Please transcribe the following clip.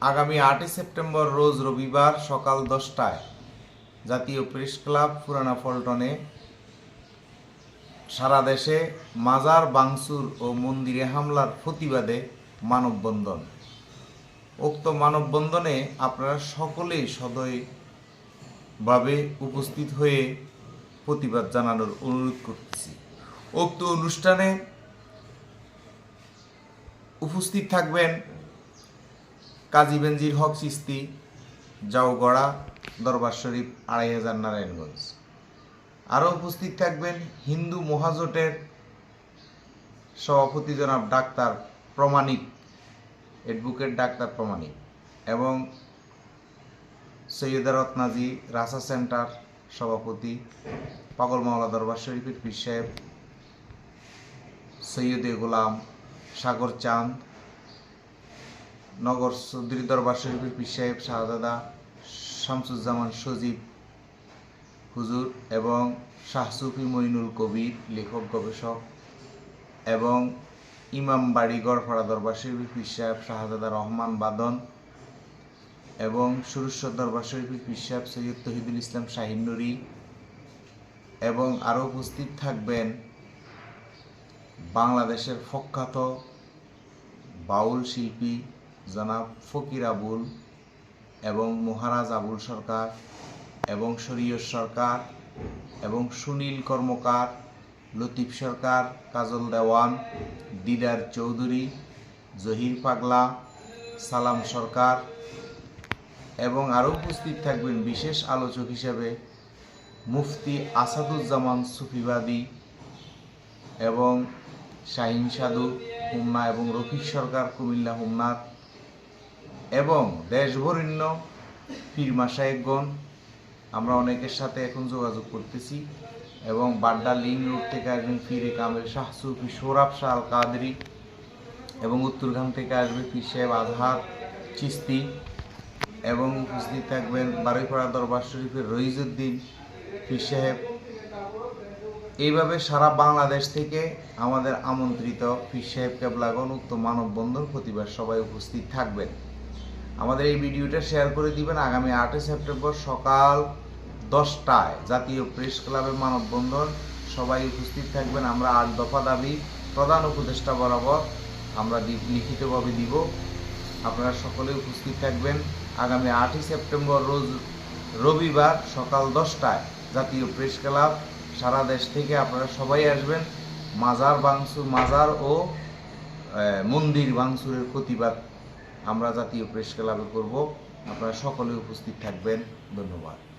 আগামী আটই সেপ্টেম্বর রোজ রবিবার সকাল দশটায় জাতীয় প্রেস ক্লাব পুরানা পল্টনে সারা দেশে মাজার, বাংসুর ও মন্দিরে হামলার প্রতিবাদে মানববন্ধন। উক্ত মানববন্ধনে আপনারা সকলেই সদয়ভাবে উপস্থিত হয়ে প্রতিবাদ জানানোর অনুরোধ করতেছি। উক্ত অনুষ্ঠানে উপস্থিত থাকবেন কাজী বেনজির হক চিস্তি জাউগড়া দরবার শরীফ, আড়াই হাজার নারায়ণগঞ্জ। আরও উপস্থিত থাকবেন হিন্দু মহাজোটের সভাপতি জনাব doctor Pramanik advocate doctor Pramanik, এবং সৈয়দা রত্নাজি রাসা সেন্টার সভাপতি, পাগল মাওলা দরবার শরীফের পীর সাহেব, সৈয়দে গোলাম সাগর চাঁদ নগর চৌধুরী দরবার শরীফের পীর সাহেব শাহজাদা শামসুজ্জামান সজীব হুজুর এবং শাহ শাহসুফি মইনুল কবির লেখক, গবেষক এবং ইমাম বাড়ি গড়ফাড়া দরবার শরীফের পীর সাহেব শাহজাদা রহমান বাদন এবং সুরেশ্বর দরবার শরীফের পীর সাহেব সৈয়দ তহিদুল ইসলাম শাহিন নুরি এবং আরও উপস্থিত থাকবেন বাংলাদেশের প্রখ্যাত বাউল শিল্পী জনাব ফকির আবুল এবং মহারাজ আবুল সরকার এবং শরীয়র সরকার এবং সুনীল কর্মকার, লতিফ সরকার, কাজল দেওয়ান, দিদার চৌধুরী, জহির পাগলা, সালাম সরকার এবং আরও উপস্থিত থাকবেন বিশেষ আলোচক হিসেবে মুফতি আসাদুজ্জামান সুফিবাদী এবং শাহিন সাধু, হুমনা এবং রফিক সরকার কুমিল্লা হুমনার এবং দেশবরেণ্য পীর মাসায়েকগণ, আমরা অনেকের সাথে এখন যোগাযোগ করতেছি এবং বাড্ডা লিং রোড থেকে আসবেন ফিরে কামেল শাহ সুফি সোরাব শাহ আল কাদরি এবং উত্তরগ্রাম থেকে আসবে পীর সাহেব আজহার চিস্তি এবং উপস্থিত থাকবেন বারুইপাড়া দরবার শরীফের রইজুদ্দিন পীর সাহেব। এইভাবে সারা বাংলাদেশ থেকে আমাদের আমন্ত্রিত পীর সাহেব কেবলাগণ উক্ত মানববন্ধন প্রতিবার সবাই উপস্থিত থাকবেন। আমাদের এই ভিডিওটা শেয়ার করে দিবেন আগামী আটই সেপ্টেম্বর সকাল দশটায় জাতীয় প্রেস ক্লাবে মানববন্ধন। সবাই উপস্থিত থাকবেন, আমরা আট দফা দাবি, প্রধান উপদেষ্টা বরাবর আমরা লিখিতভাবে দিব। আপনারা সকলে উপস্থিত থাকবেন আগামী আটই সেপ্টেম্বর রোজ রবিবার সকাল দশটায় জাতীয় প্রেস ক্লাব। সারা দেশ থেকে আপনারা সবাই আসবেন। মাজার বাংসুর মাজার ও মন্দির ভাঙচুরের প্রতিবাদ আমরা জাতীয় প্রেস ক্লাবে করব। আপনারা সকলে উপস্থিত থাকবেন। ধন্যবাদ।